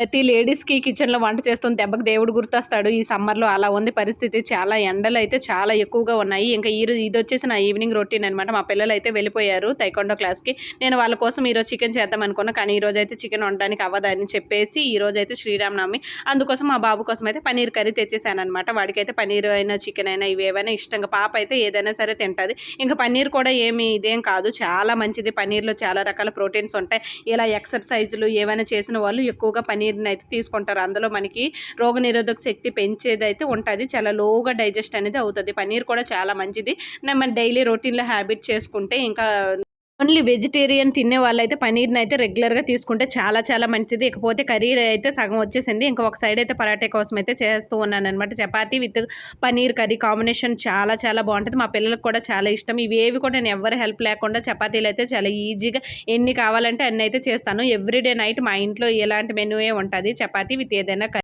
ప్రతి లేడీస్కి కిచెన్లో వంట చేస్తుంది దెబ్బకి దేవుడు గుర్తొస్తాడు. ఈ సమ్మర్లో అలా ఉంది పరిస్థితి. చాలా ఎండలు అయితే చాలా ఎక్కువగా ఉన్నాయి. ఇంకా ఈ రోజు ఇది వచ్చేసి నా ఈవినింగ్ రొటీన్ అనమాట మా పిల్లలు అయితే వెళ్ళిపోయారు తైకొండో క్లాస్కి. నేను వాళ్ళ కోసం ఈరోజు చికెన్ చేద్దాం అనుకున్నా కానీ ఈరోజు అయితే చికెన్ వండడానికి అవ్వదని చెప్పేసి ఈ అయితే శ్రీరామనవమి. అందుకోసం మా బాబు కోసం అయితే పన్నీర్ కర్రీ తెచ్చేసాను అనమాట వాడికైతే పన్నీర్ అయినా చికెన్ అయినా ఇవి ఏవైనా ఇష్టంగా పాప అయితే ఏదైనా సరే తింటుంది. ఇంకా పన్నీర్ కూడా ఏమి ఇదేం కాదు. చాలా మంచిది. పన్నీర్లో చాలా రకాల ప్రోటీన్స్ ఉంటాయి. ఇలా ఎక్సర్సైజులు ఏమైనా చేసిన వాళ్ళు ఎక్కువగా నీరుని అయితే తీసుకుంటారు. అందులో మనకి రోగనిరోధక శక్తి పెంచేది అయితే ఉంటుంది. చాలా లోగా డైజెస్ట్ అనేది అవుతుంది. పన్నీర్ కూడా చాలా మంచిది. మన డైలీ రొటీన్లో హ్యాబిట్ చేసుకుంటే ఇంకా ఓన్లీ వెజిటేరియన్ తినే వాళ్ళైతే పన్నీర్ని అయితే రెగ్యులర్గా తీసుకుంటే చాలా చాలా మంచిది. ఇకపోతే కర్రీ అయితే సగం వచ్చేసింది. ఇంకా ఒక సైడ్ అయితే పరాటే కోసం అయితే చేస్తూ ఉన్నాను అనమాట chapati with paneer curry combination చాలా చాలా బాగుంటుంది. మా పిల్లలకు కూడా చాలా ఇష్టం. ఇవి ఏవి కూడా నేను ఎవరు హెల్ప్ లేకుండా చపాతీలు అయితే చాలా ఈజీగా ఎన్ని కావాలంటే అన్ని అయితే చేస్తాను. ఎవ్రీడే నైట్ మా ఇంట్లో ఎలాంటి మెనూయే ఉంటుంది. చపాతీ విత్ ఏదైనా కర్రీ